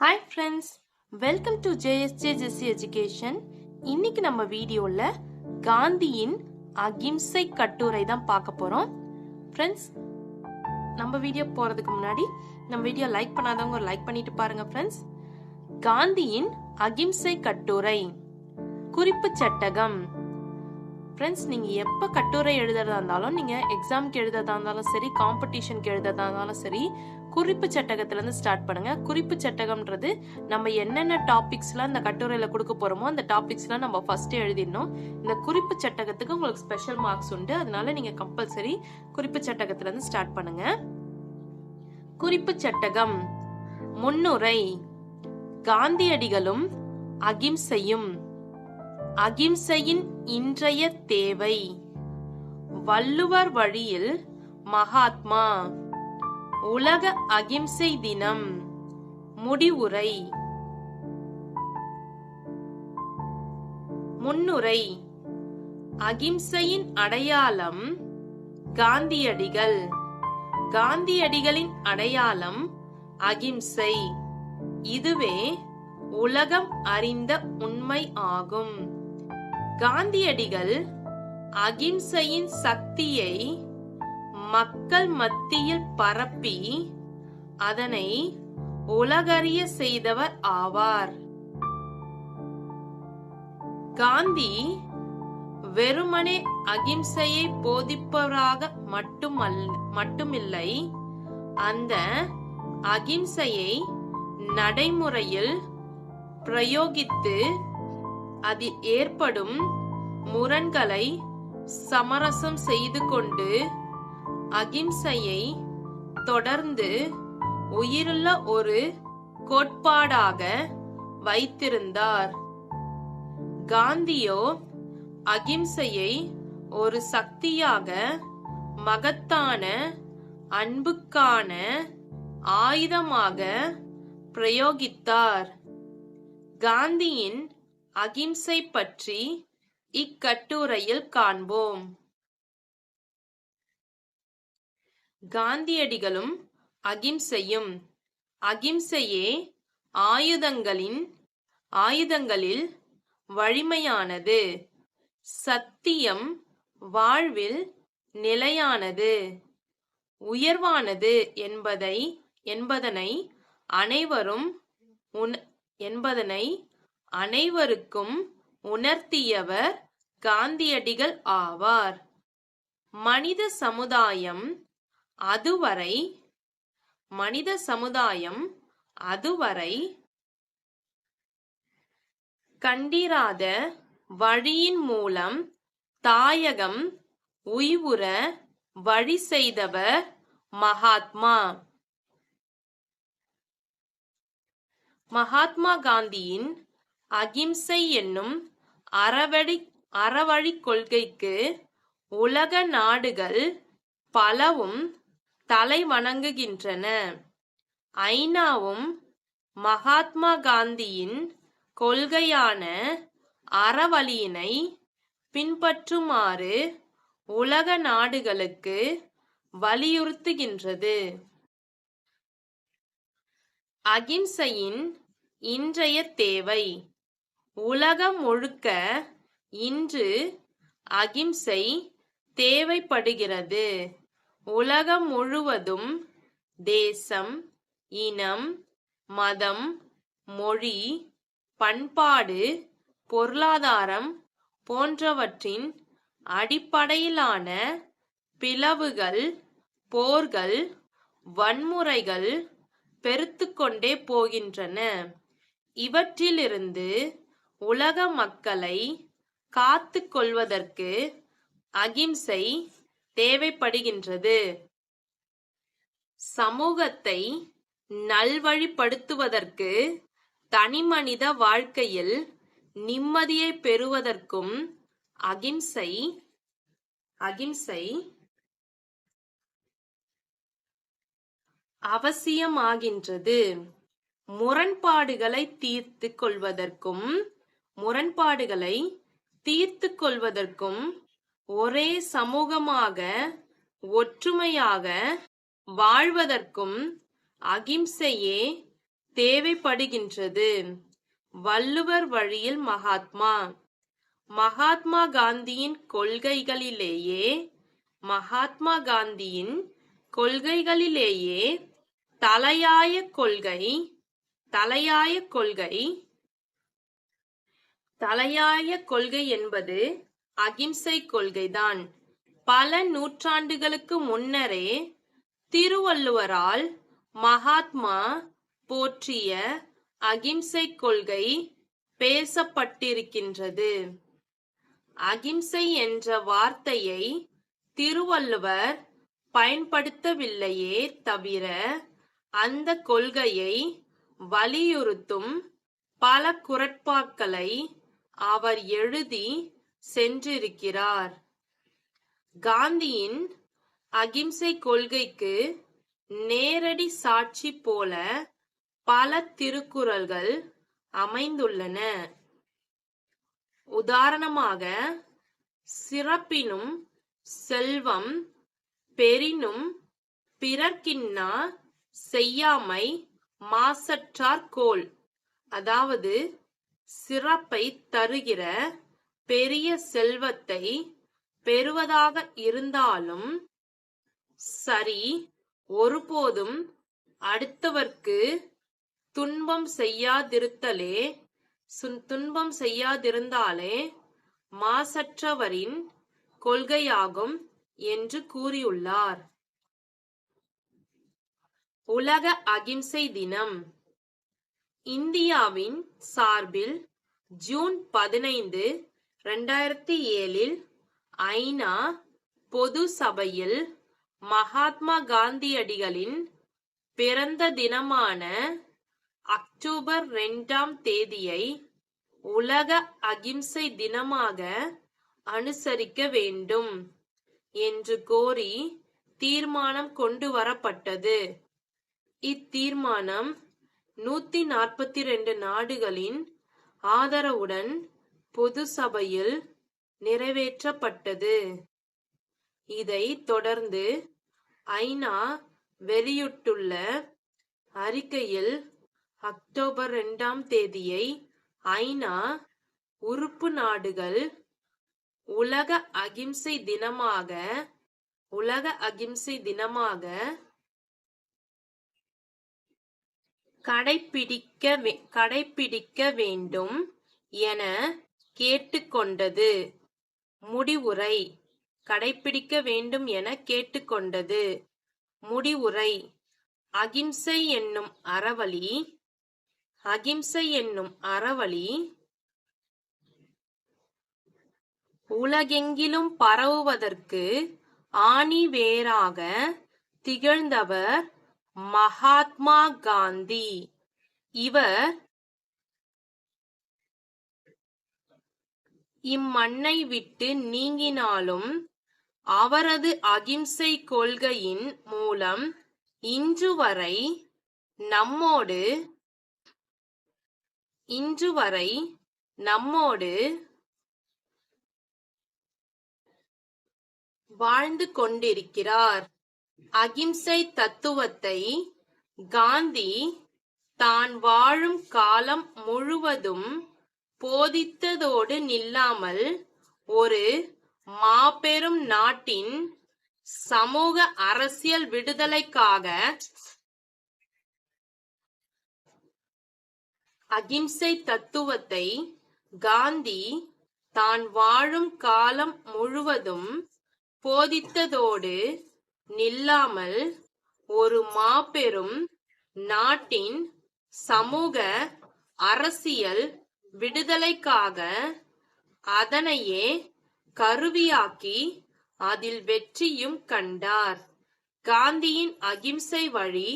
Hi friends welcome to JSJ Jessie education இன்னைக்கு நம்ம வீடியோவில் காந்தியின் அகிம்சை கட்டுரை தான் பார்க்க போகிறோம் ஃப்ரெண்ட்ஸ் நம்ம வீடியோ போகிறதுக்கு முன்னாடி நம்ம வீடியோ லைக் பண்ணாதவங்க ஒரு லைக் பண்ணிட்டு பாருங்க ஃப்ரெண்ட்ஸ் காந்தியின் அகிம்சை கட்டுரை குறிப்பு சட்டகம். ஃப்ரெண்ட்ஸ் நீங்கள் எப்போ கட்டுரை எழுதுறதா இருந்தாலும் நீங்கள் எக்ஸாம்க்கு எழுதுறதா இருந்தாலும் சரி காம்படிஷனுக்கு எழுதுறதா இருந்தாலும் சரி குறிப்பு சட்டகத்திலேருந்து ஸ்டார்ட் பண்ணுங்கள் குறிப்பு சட்டகம்ன்றது நம்ம என்னென்ன டாபிக்ஸ்லாம் இந்த கட்டுரையில் கொடுக்க போகிறோமோ அந்த டாபிக்ஸ்லாம் நம்ம ஃபஸ்ட்டு எழுதிடணும். இந்த குறிப்பு சட்டகத்துக்கு உங்களுக்கு ஸ்பெஷல் மார்க்ஸ் உண்டு. அதனால நீங்கள் கம்பல்சரி குறிப்பு சட்டகத்திலேருந்து ஸ்டார்ட் பண்ணுங்கள் குறிப்பு சட்டகம் முன்னுரை காந்தியடிகளும் அகிம்சையும் அகிம்சையின் இன்றைய தேவை. வள்ளுவர் வழியில் மகாத்மா. உலக அகிம்சை தினம். முடிவுரை. முன்னுரை. அகிம்சையின் அடையாளம் காந்தியடிகள். காந்தியடிகளின் அடையாளம் அகிம்சை. இதுவே உலகம் அறிந்த உண்மை ஆகும். காந்தியடிகள் அகிம்சையின் சக்தியை மக்கள் மத்தியில் பரப்பி அதனை உலகறிய செய்தவர் ஆவார். காந்தி வெறுமனே அகிம்சையை போதிப்பவராக மட்டுமல் மட்டுமில்லை அந்த அகிம்சையை நடைமுறையில் பிரயோகித்து அதில் ஏற்படும் முரண்களை சமரசம் செய்து கொண்டு அகிம்சையை தொடர்ந்து உயிருள்ள ஒரு கோட்பாடாக வைத்திருந்தார். காந்தியோ அகிம்சையை ஒரு சக்தியாக மகத்தான அன்புக்கான ஆயுதமாக பிரயோகித்தார். காந்தியின் அகிம்சை பற்றி இக்கட்டுரையில் காண்போம். காந்தியடிகளும் அகிம்சையும். அகிம்சையே ஆயுதங்களின் ஆயுதங்களில் வலிமையானது. சத்தியம் வாழ்வில் நிலையானது. உயர்வானது என்பதை என்பதனை அனைவரும் உண் என்பதனை அனைவருக்கும் உணர்த்தியவர் காந்தியடிகள் ஆவார். மனித சமுதாயம் அதுவரை மனித சமுதாயம் அதுவரை கண்டிராத வழியின் மூலம் தாயகம் உய்வுற வழி செய்தவர் மகாத்மா. மகாத்மா காந்தியின் அகிம்சை என்னும் அறவழி அறவழி கொள்கைக்கு உலக நாடுகள் பலவும் தலை வணங்குகின்றன ஐநாவும் மகாத்மா காந்தியின் கொள்கையான அறவழியினை பின்பற்றுமாறு உலக நாடுகளுக்கு வலியுறுத்துகின்றது. அகிம்சையின் இன்றைய தேவை. உலகம் முழுக்க இன்று அகிம்சை தேவைப்படுகிறது. உலகம் முழுவதும் தேசம் இனம் மதம் மொழி பண்பாடு பொருளாதாரம் போன்றவற்றின் அடிப்படையிலான பிளவுகள் போர்கள் வன்முறைகள் பெருத்துக்கொண்டே போகின்றன. இவற்றிலிருந்து உலக மக்களை காத்து கொள்வதற்கு அகிம்சை தேவைப்படுகின்றது. சமூகத்தை நல்வழிப்படுத்துவதற்கு தனிமனித வாழ்க்கையில் நிம்மதியை பெறுவதற்கும் அகிம்சை அகிம்சை அவசியமாகின்றது. முரண்பாடுகளை தீர்த்து கொள்வதற்கும் முரண்பாடுகளை தீர்த்து கொள்வதற்கும் ஒரே சமூகமாக ஒற்றுமையாக வாழ்வதற்கும் அகிம்சையே தேவைப்படுகின்றது. வள்ளுவர் வழியில் மகாத்மா. மகாத்மா காந்தியின் கொள்கைகளிலேயே மகாத்மா காந்தியின் கொள்கைகளிலேயே தலையாய கொள்கை தலையாய கொள்கை தலையாய கொள்கை என்பது அகிம்சை கொள்கைதான். பல நூற்றாண்டுகளுக்கு முன்னரே திருவள்ளுவரால் மகாத்மா போற்றிய அகிம்சை கொள்கை பேசப்பட்டிருக்கின்றது. அகிம்சை என்ற வார்த்தையை திருவள்ளுவர் பயன்படுத்தவில்லையே தவிர அந்த கொள்கையை வலியுறுத்தும் பல குரட்பாக்களை அவர் எழுதி சென்றிருக்கிறார். காந்தியின் அகிம்சை கொள்கைக்கு நேரடி சாட்சி போல பல திருக்குறள்கள் அமைந்துள்ளன. உதாரணமாக சிறப்பினும் செல்வம் பெரினும் பிறர்க்கின்னா செய்யாமை மாசற்றார் கோல். அதாவது சிறப்பை தருகிற பெரிய செல்வத்தை பெறுவதாக இருந்தாலும் சரி ஒருபோதும் அடுத்தவர்க்கு துன்பம் செய்யாதிருத்தலே சுன்- துன்பம் செய்யாதிருந்தாலே மாசற்றவரின் கொள்கையாகும் என்று கூறியுள்ளார். உலக அகிம்சை தினம் இந்தியாவின் சார்பில் ஜூன் பதினைந்து ரெண்டாயிரத்தி ஏழில் ஐநா பொது சபையில் மகாத்மா காந்தியடிகளின் பிறந்த தினமான அக்டோபர் ரெண்டாம் தேதியை உலக அகிம்சை தினமாக அனுசரிக்க வேண்டும் என்று கோரி தீர்மானம் கொண்டு வரப்பட்டது. இத்தீர்மானம் நூத்தி நாற்பத்தி ரெண்டு நாடுகளின் ஆதரவுடன் பொது சபையில் நிறைவேற்றப்பட்டது. இதை தொடர்ந்து ஐநா வெளியிட்டுள்ள அறிக்கையில் அக்டோபர் இரண்டாம் தேதியை ஐநா உறுப்பு நாடுகள் உலக அகிம்சை தினமாக உலக அகிம்சை தினமாக கடைப்பிடிக்க கடைப்பிடிக்க வேண்டும் என கேட்டுக்கொண்டது. முடிவுரை. கடைப்பிடிக்க வேண்டும் என கேட்டுக்கொண்டது. முடிவுரை. அகிம்சை என்னும் அறவழி அகிம்சை என்னும் அறவழி உலகெங்கிலும் பரவுவதற்கு ஆணி வேராக திகழ்ந்தவர் மகாத்மா காந்தி. இவர் இம்மண்ணை விட்டு நீங்கினாலும் அவரது அகிம்சை கொள்கையின் மூலம் இன்று வரை நம்மோடு இன்று வரை நம்மோடு வாழ்ந்து கொண்டிருக்கிறார். அகிம்சை தத்துவத்தை காந்தி தான் வாழும் காலம் முழுவதும் போதித்ததோடு நில்லாமல் ஒரு மாபெரும் நாட்டின் சமூக அரசியல் விடுதலைக்காக அகிம்சை தத்துவத்தை காந்தி தான் வாழும் காலம் முழுவதும் போதித்ததோடு நில்லாமல் ஒரு மாபெரும் நாட்டின் சமூக அரசியல் விடுதலைக்காக அதனையே கருவியாக்கி அதில் வெற்றியும் கண்டார். காந்தியின் அகிம்சை வழி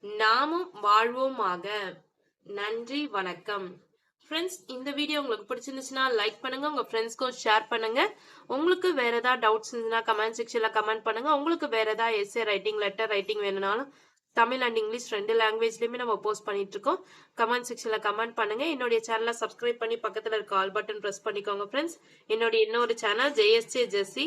நாமும் வாழ்வோமாக. நன்றி வணக்கம். ஃப்ரெண்ட்ஸ் இந்த வீடியோ உங்களுக்கு பிடிச்சிருந்துச்சுன்னா லைக் பண்ணுங்க உங்க ஃப்ரெண்ட்ஸ்க்கும் ஷேர் பண்ணுங்க. உங்களுக்கு வேற ஏதாவது டவுட்ஸ் இருந்துச்சுன்னா கமெண்ட் செக்ஷன்ல கமெண்ட் பண்ணுங்க. உங்களுக்கு வேற ஏதாவது எஸ்ஏ ரைட்டிங் லெட்டர் ரைட்டிங் வேணும்னாலும் தமிழ் அண்ட் இங்கிலீஷ் ரெண்டு லாங்குவேஜ்லயுமே நம்ம போஸ்ட் பண்ணிட்டு இருக்கோம். கமெண்ட் செக்ஷன்ல கமெண்ட் பண்ணுங்க. என்னுடைய சேனலை சப்ஸ்கிரைப் பண்ணி பக்கத்துல இருக்க ஆல் பட்டன் பிரஸ் பண்ணிக்கோங்க ஃப்ரெண்ட்ஸ் என்னுடைய இன்னொரு channel JSJ Jessie